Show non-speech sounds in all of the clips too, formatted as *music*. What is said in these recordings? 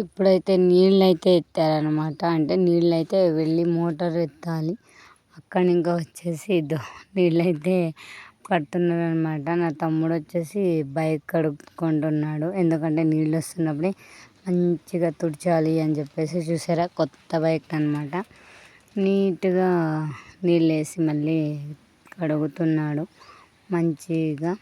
ఇప్పుడైతే నీళ్ళు అయితే ఎత్తారనమాట అంటే నీళ్ళు అయితే వెళ్ళి మోటార్ ఎత్తాలి. అక్కడ ఇంకా వచ్చేసి ఇదో నీళ్ళు అయితే పడుతున్నారు అనమాట నా తమ్ముడు వచ్చేసి బైక్ కడుక్కుంటున్నాడు. ఎందుకంటే నీళ్ళు వస్తున్నప్పుడే మంచిగా తుడచాలి అని చెప్పేసి చూసారా? కొత్త బైక్ అనమాట నీట్గా నీళ్ళు వేసి మళ్ళీ కడుగుతున్నాడు. మంచిగా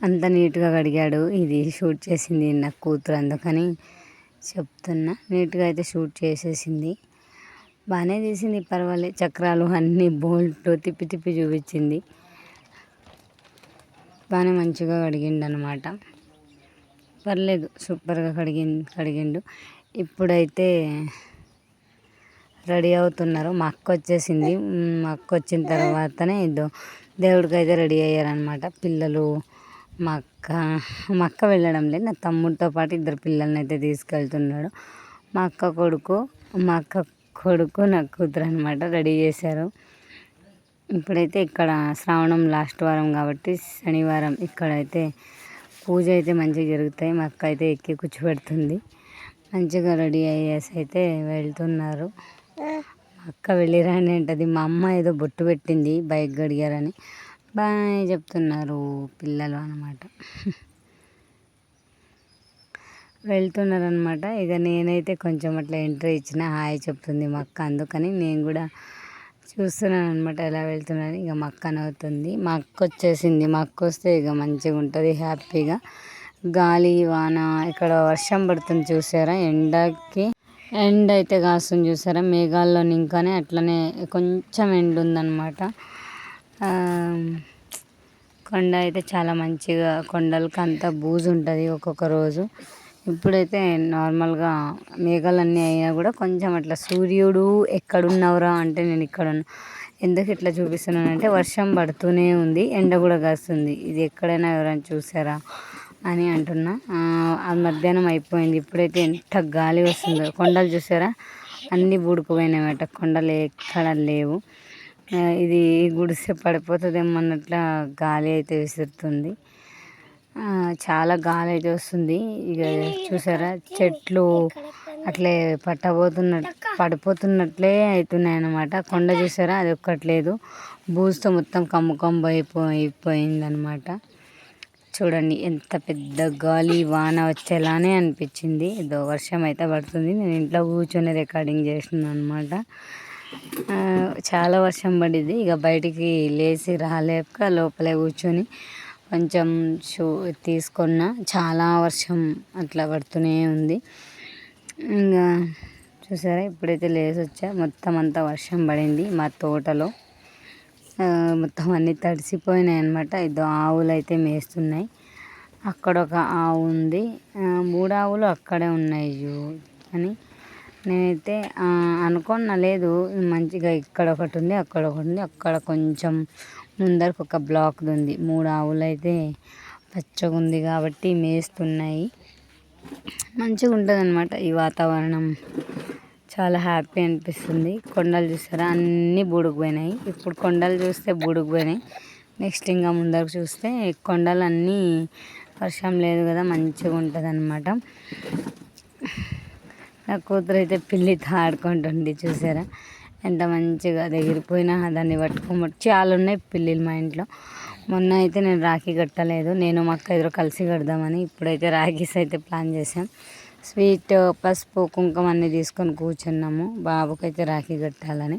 అంత నీట్గా కడిగాడు. ఇది షూట్ చేసింది నా కూతురు అందుకని చెప్తున్నా. నీట్గా అయితే షూట్ చేసేసింది. బాగానే తీసింది పర్వాలేదు చక్రాలు అన్నీ బోల్ట్ తిప్పి తిప్పి చూపించింది. బాగానే మంచిగా కడిగిండు అనమాట పర్లేదు సూపర్గా కడిగి కడిగిండు. ఇప్పుడైతే రెడీ అవుతున్నారు. మా అక్క వచ్చేసింది. మా అక్క వచ్చిన తర్వాతనే ఇదో దేవుడికి అయితే రెడీ అయ్యారనమాట. పిల్లలు మా అక్క మా అక్క వెళ్ళడం లేదు. నా తమ్ముడితో పాటు ఇద్దరు పిల్లల్ని అయితే తీసుకెళ్తున్నాడు. మా అక్క కొడుకు మా అక్క కొడుకు నా కూతురు అనమాట రెడీ చేశారు. ఇప్పుడైతే ఇక్కడ శ్రావణం లాస్ట్ వారం కాబట్టి శనివారం ఇక్కడైతే పూజ అయితే మంచిగా జరుగుతాయి. మా అక్క అయితే ఎక్కి కూర్చోబెడుతుంది. మంచిగా రెడీ అయ్యేసి అయితే వెళ్తున్నారు. అక్క వెళ్ళిరాని అంటది మా అమ్మ ఏదో బొట్టు పెట్టింది బైక్ గడిగారని. బాగానే చెప్తున్నారు పిల్లలు అనమాట వెళ్తున్నారు అనమాట ఇక నేనైతే కొంచెం అట్లా ఎంట్రీ ఇచ్చిన హాయ్ చెప్తుంది మా అక్క అందుకని నేను కూడా చూస్తున్నాను అనమాట ఎలా వెళ్తున్నాను ఇక మా అక్క నవ్వుతుంది. మా అక్క వచ్చేసింది. మా అక్క వస్తే ఇక మంచిగా ఉంటుంది హ్యాపీగా. గాలి వాన ఇక్కడ వర్షం పడుతుంది చూసారా? ఎండకి ఎండ్ అయితే కాస్తుంది చూసారా? మేఘాల్లో ఇంకానే అట్లనే కొంచెం ఎండ్ ఉందన్నమాట కొండ అయితే చాలా మంచిగా కొండలకి అంతా బూజు ఉంటుంది ఒక్కొక్క రోజు. ఇప్పుడైతే నార్మల్గా మేఘాలన్నీ అయినా కూడా కొంచెం అట్లా సూర్యుడు ఎక్కడున్నావురా అంటే నేను ఇక్కడ ఎందుకు ఇట్లా చూపిస్తున్నానంటే వర్షం పడుతూనే ఉంది ఎండ కూడా కాస్తుంది. ఇది ఎక్కడైనా ఎవరైనా చూసారా అని అంటున్నా. అది మధ్యాహ్నం అయిపోయింది ఇప్పుడైతే ఎంత గాలి వస్తుందో. కొండలు చూసారా? అన్నీ బూడుకుపోయినాయన్నమాట కొండలు ఎక్కడ లేవు. ఇది గుడిసె పడిపోతుందేమో అన్నట్ల గాలి అయితే విసురుతుంది. చాలా గాలి అయితే వస్తుంది. ఇక చూసారా? చెట్లు అట్లే పట్టబోతున్నట్టు పడిపోతున్నట్లే అవుతున్నాయి అన్నమాట కొండ చూసారా? అది ఒక్కట్లేదు బూజుతో మొత్తం కమ్ము కమ్ము అయిపోయింది అనమాట చూడండి ఎంత పెద్ద గాలి వాన వచ్చేలానే అనిపించింది. ఏదో వర్షం అయితే పడుతుంది. నేను ఇంట్లో కూర్చొని రికార్డింగ్ చేస్తున్నాను అనమాట చాలా వర్షం పడింది. ఇక బయటికి లేచి రాలేక లోపలే కూర్చొని కొంచెం షూ తీసుకున్న. చాలా వర్షం అట్లా పడుతూనే ఉంది. ఇంకా చూసారా ఇప్పుడైతే లేచి వచ్చా. మొత్తం అంతా వర్షం పడింది మా తోటలో. మొత్తం అన్నీ తడిసిపోయినాయి అనమాట ఇద్దరు ఆవులు అయితే మేస్తున్నాయి. అక్కడ ఒక ఆవు ఉంది. మూడు ఆవులు అక్కడే ఉన్నాయి అని. నేనైతే అనుకున్న లేదు మంచిగా ఇక్కడ ఒకటి ఉంది అక్కడ ఒకటి ఉంది అక్కడ కొంచెం ముందరకు ఒక బ్లాక్ ఉంది. మూడు ఆవులు అయితే పచ్చగా ఉంది కాబట్టి మేస్తున్నాయి. మంచిగా ఉంటుంది అనమాట ఈ వాతావరణం. చాలా హ్యాపీ అనిపిస్తుంది. కొండలు చూస్తారా? అన్నీ బుడుకుపోయినాయి ఇప్పుడు కొండలు చూస్తే బుడుకుపోయినాయి నెక్స్ట్ ఇంకా ముందరకు చూస్తే కొండలు అన్నీ వర్షం లేదు కదా మంచిగా ఉంటుంది అనమాట నా కూతురు అయితే పిల్లితో ఆడుకుంటుంది చూసారా? ఎంత మంచిగా ఎగిరిపోయినా దాన్ని పట్టుకోమట్టు చాలా ఉన్నాయి పిల్లిలు మా ఇంట్లో. మొన్న అయితే నేను రాఖీ కట్టలేదు నేను మా అక్క ఎదురు కలిసి కడదామని ఇప్పుడైతే రాఖీస్ అయితే ప్లాన్ చేసాం స్వీట్ పసుపు కుంకుమ అన్నీ తీసుకొని కూర్చున్నాము బాబుకైతే రాఖీ కట్టాలని.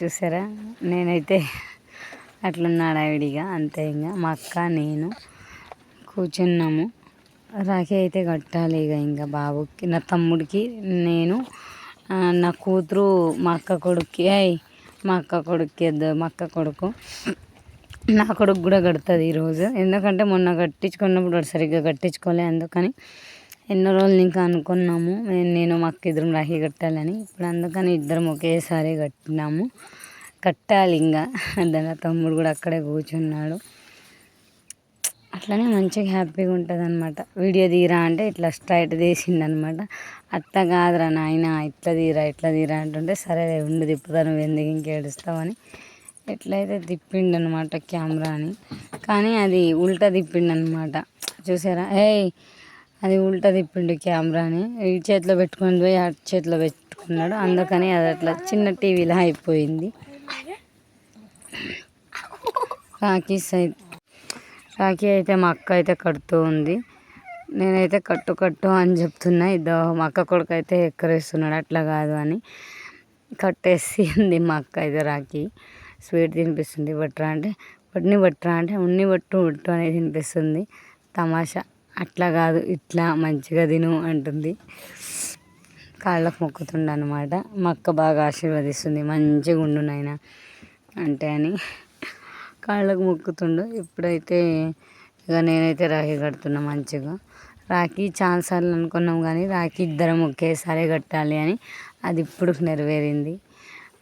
చూసారా? నేనైతే అట్లున్నాడు ఆవిడిగా అంతే ఇంకా మా అక్క నేను కూర్చున్నాము. రాఖీ అయితే కట్టాలి ఇక ఇంకా బాబుకి నా తమ్ముడికి నేను నా కూతురు మా అక్క కొడుక్కి అయ్యి మా అక్క కొడుక్కి మా అక్క కొడుకు. నా కొడుకు కూడా కడుతుంది ఈరోజు ఎందుకంటే మొన్న కట్టించుకున్నప్పుడు వాడు సరిగ్గా కట్టించుకోలే అందుకని ఎన్నో రోజులు ఇంకా అనుకున్నాము. నేను మా అక్క ఇద్దరం రాఖీ కట్టాలని. ఇప్పుడు అందుకని ఇద్దరం ఒకేసారి కట్టినాము. కట్టాలి ఇంకా. *laughs* దాని తమ్ముడు కూడా అక్కడే కూర్చున్నాడు. అట్లనే మంచిగా హ్యాపీగా ఉంటుంది అనమాట వీడియో తీరా అంటే ఇట్లా స్ట్రైట్ తీసిండు అనమాట అట్లా కాదురా నాయన ఇట్లా తీరా ఇట్లా తీరా అంటుంటే సరే ఉండు తిప్పుతా నువ్వు ఎందుకు ఇంకేడుస్తావని ఎట్లయితే తిప్పిండు అనమాట కెమెరాని కానీ అది ఉల్టా తిప్పిండు అనమాట చూసారా? ఏయ్ అది ఉల్టా తిప్పిండు కెమెరాని ఈ చేతిలో పెట్టుకొని పోయి ఆ చేతిలో పెట్టుకున్నాడు. అందుకని అది అట్లా చిన్న టీవీలా అయిపోయింది. రాఖీ సై రాఖీ అయితే మా అక్క అయితే కడుతూ ఉంది. నేనైతే కట్టు కట్టు అని చెప్తున్నా. ఇద్దో మా అక్క కొడుకు అయితే ఎక్కరేస్తున్నాడు. అట్లా కాదు అని కట్టేసింది మా అక్క అయితే రాఖీ. స్వీట్ తినిపిస్తుంది. బట్రా అంటే ఉన్ని బట్రా అంటే ఉన్ని బట్టు ఉట్టు అనేది తినిపిస్తుంది. తమాషా. అట్లా కాదు. ఇట్లా మంచిగా తిను అంటుంది. కాళ్ళకు మొక్కుతుండ అనమాట మా అక్క బాగా ఆశీర్వదిస్తుంది. మంచిగా ఉండు నాయన. అంటే అని కాళ్ళకు మొక్కుతుండు. ఇప్పుడైతే ఇక నేనైతే రాఖీ కడుతున్నా మంచిగా. రాఖీ చాలాసార్లు అనుకున్నాం కానీ రాఖీ ఇద్దరం ఒకేసారి కట్టాలి అని అది ఇప్పుడు నెరవేరింది.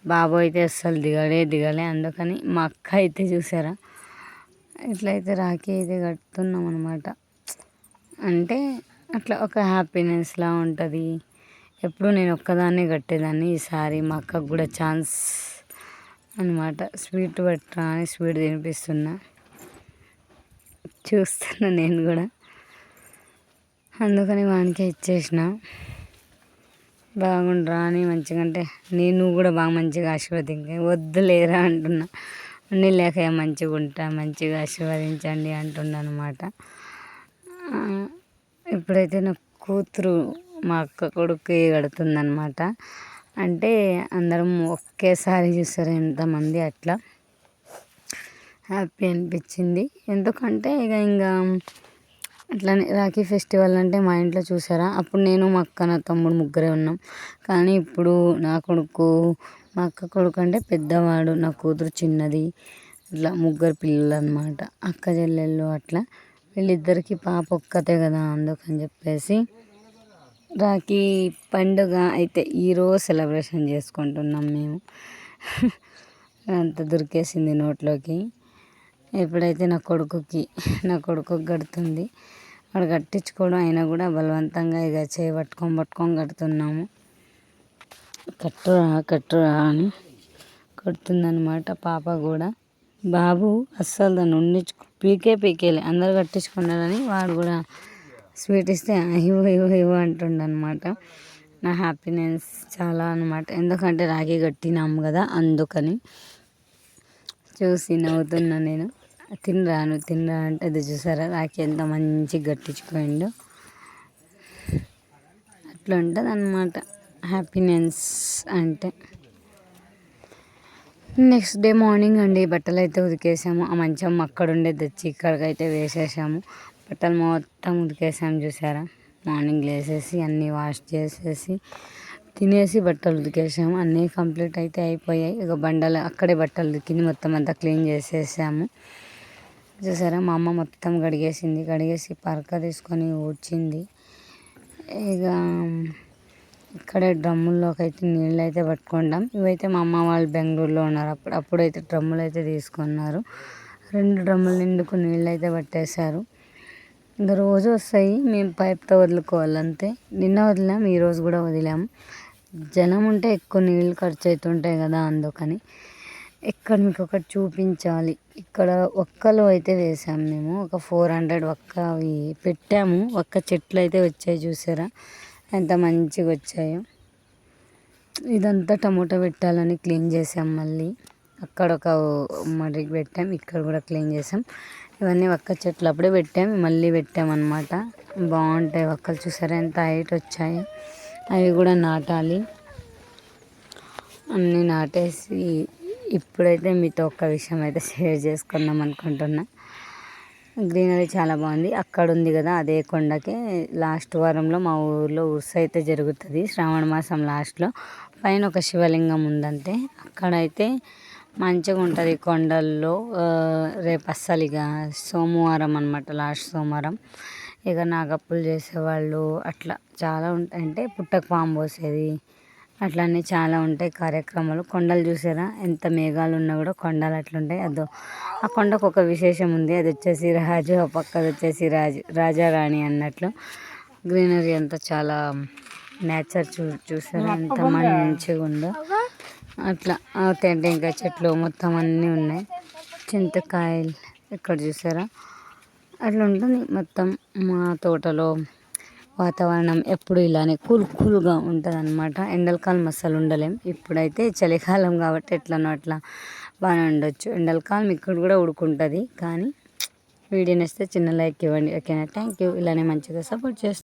బాబు అయితే అస్సలు దిగలే దిగలే అందుకని మా అక్క అయితే చూసారా? ఇట్లయితే రాఖీ అయితే కడుతున్నాం అనమాట అంటే అట్లా ఒక హ్యాపీనెస్లా ఉంటుంది. ఎప్పుడు నేను ఒక్కదాన్నే కట్టేదాన్ని. ఈసారి మా అక్కకు కూడా ఛాన్స్ అనమాట స్వీట్ పట్టరా అని స్వీట్ తినిపిస్తున్నా. చూస్తున్నా నేను కూడా. అందుకని వానికే ఇచ్చేసిన. బాగుండరా అని మంచిగా అంటే నేను కూడా బాగా మంచిగా ఆశీర్వదించ వద్దులేరా అంటున్నా. అన్నీ లేక మంచిగా ఉంటా మంచిగా ఆశీర్వదించండి అంటున్నా అనమాట ఇప్పుడైతే నా కూతురు మా అక్క కొడుకు కడుతుందనమాట అంటే అందరం ఒకేసారి చూసారు ఎంతమంది అట్లా. హ్యాపీ అనిపించింది. ఎందుకంటే ఇక ఇంకా అట్లానే రాఖీ ఫెస్టివల్ అంటే మా ఇంట్లో చూసారా? అప్పుడు నేను మా అక్క నా తమ్ముడు ముగ్గురే ఉన్నాం. కానీ ఇప్పుడు నా కొడుకు మా అక్క కొడుకు అంటే పెద్దవాడు నా కూతురు చిన్నది ఇట్లా ముగ్గురు పిల్లలు అనమాట అక్క చెల్లెళ్ళు అట్లా. వీళ్ళిద్దరికీ పాప ఒక్కతే కదా అందుకని చెప్పేసి రాఖీ పండుగ అయితే ఈరోజు సెలబ్రేషన్ చేసుకుంటున్నాం మేము. అంత దొరికేసింది నోట్లోకి. ఎప్పుడైతే నా కొడుకుకి నా కొడుకుకి కడుతుంది వాడు కట్టించుకోవడం అయినా కూడా బలవంతంగా ఇక చేయి పట్టుకొని పట్టుకొని కడుతున్నాము. కట్టురా కట్టురా అని కొడుతుందనమాట పాప కూడా. బాబు అస్సలు దాన్ని ఉండించుకో పీకే పీకేలే. అందరు కట్టించుకున్నారని వాడు కూడా స్వీట్ ఇస్తే ఇవ్వు ఇవ్వు ఇవ్వు అంటుండనమాట. నా హ్యాపీనెస్ చాలా అనమాట. ఎందుకంటే రాఖీ కట్టినాము కదా అందుకని. చూసి నవ్వుతున్నా నేను. తినరాను తినరా అంటే అది చూసారా? రాఖీ ఎంత మంచిగా గట్టించుకోండు అట్లా ఉంటుంది అనమాట హ్యాపీనెస్ అంటే. నెక్స్ట్ డే మార్నింగ్ అండి. బట్టలు అయితే ఉతికేసాము. ఆ మంచం అక్కడ ఉండే తెచ్చి ఇక్కడికైతే వేసేసాము. బట్టలు మొత్తం ఉతికేసాము చూసారా? మార్నింగ్ లేసేసి అన్నీ వాష్ చేసేసి తినేసి బట్టలు ఉతికేసాము. అన్నీ కంప్లీట్ అయితే అయిపోయాయి. ఇక బండలు అక్కడే బట్టలు ఉతికింది. మొత్తం అంతా క్లీన్ చేసేసాము. చూసారా? మా అమ్మ మొత్తం కడిగేసింది. కడిగేసి పరక తీసుకొని ఊడ్చింది. ఇక ఇక్కడే డ్రమ్ముల్లోకి అయితే నీళ్ళు అయితే పట్టుకుంటాం. ఇవైతే మా అమ్మ వాళ్ళు బెంగళూరులో ఉన్నారు. అప్పుడు అప్పుడైతే డ్రమ్ములు అయితే తీసుకున్నారు. రెండు డ్రమ్ములు నిండుకు నీళ్ళు అయితే పట్టేశారు. ఇంకా రోజు వస్తాయి. మేము పైప్తో వదులుకోవాలి అంతే నిన్న వదిలాం ఈరోజు కూడా వదిలాము జనం ఉంటే ఎక్కువ నీళ్ళు ఖర్చు అవుతుంటాయి కదా అందుకని ఇక్కడ మీకు ఒకటి చూపించాలి. ఇక్కడ ఒక్కలు అయితే వేసాము మేము. ఒక ఫోర్ హండ్రెడ్ ఒక్క అవి పెట్టాము. ఒక్క చెట్లు అయితే వచ్చాయి చూసారా? ఎంత మంచిగా వచ్చాయో. ఇదంతా టమోటా పెట్టాలని క్లీన్ చేసాం మళ్ళీ. అక్కడ ఒక మడికి పెట్టాం. ఇక్కడ కూడా క్లీన్ చేసాం. ఇవన్నీ ఒక్క చెట్లు అప్పుడే పెట్టాం మళ్ళీ పెట్టామన్నమాట. బాగుంటాయి వక్కలు చూసారా? ఎంత హైట్ వచ్చాయి. అవి కూడా నాటాలి. అన్నీ నాటేసి ఇప్పుడైతే మీతో ఒక్క విషయం అయితే షేర్ చేసుకుందాం అనుకుంటున్నా. గ్రీనరీ చాలా బాగుంది. అక్కడ ఉంది కదా అదే కొండకే. లాస్ట్ వారంలో మా ఊర్లో ఉర్స్ అయితే జరుగుతుంది. శ్రావణ మాసం లాస్ట్లో. పైన ఒక శివలింగం ఉందంటే అక్కడైతే మంచిగా ఉంటుంది కొండల్లో. రేపు అస్సలు ఇక సోమవారం అనమాట లాస్ట్ సోమవారం. ఇక నాగప్పులు చేసేవాళ్ళు అట్లా చాలా ఉంటాయి అంటే పుట్టకు పాము పోసేది అట్లనే చాలా ఉంటాయి కార్యక్రమాలు. కొండలు చూసారా? ఎంత మేఘాలు ఉన్నా కూడా కొండలు అట్లుంటాయి. అదో ఆ కొండకు ఒక విశేషం ఉంది. అది వచ్చేసి రాజు ఆ పక్కది వచ్చేసి రాజు రాజారాణి అన్నట్లు. గ్రీనరీ అంతా చాలా నేచర్ చూ చూసారా? ఎంత మంచిగా ఉందో అట్లా ఆ ఇంకా చెట్లు మొత్తం అన్నీ ఉన్నాయి. చింతకాయలు ఇక్కడ చూసారా? అట్లా ఉంటుంది మొత్తం మా తోటలో వాతావరణం ఎప్పుడు ఇలానే కూల్ కూల్గా ఉంటుంది అనమాట ఎండలకాలం అస్సలు ఉండలేం. ఇప్పుడైతే చలికాలం కాబట్టి ఎట్లనో అట్లా బాగానే ఉండొచ్చు. ఎండలకాలం ఇక్కడ కూడా ఉడుకుంటుంది. కానీ వీడియో నచ్చితే చిన్న లైక్ ఇవ్వండి. ఓకేనా? Thank you. ఇలానే మంచిగా సపోర్ట్ చేస్తాను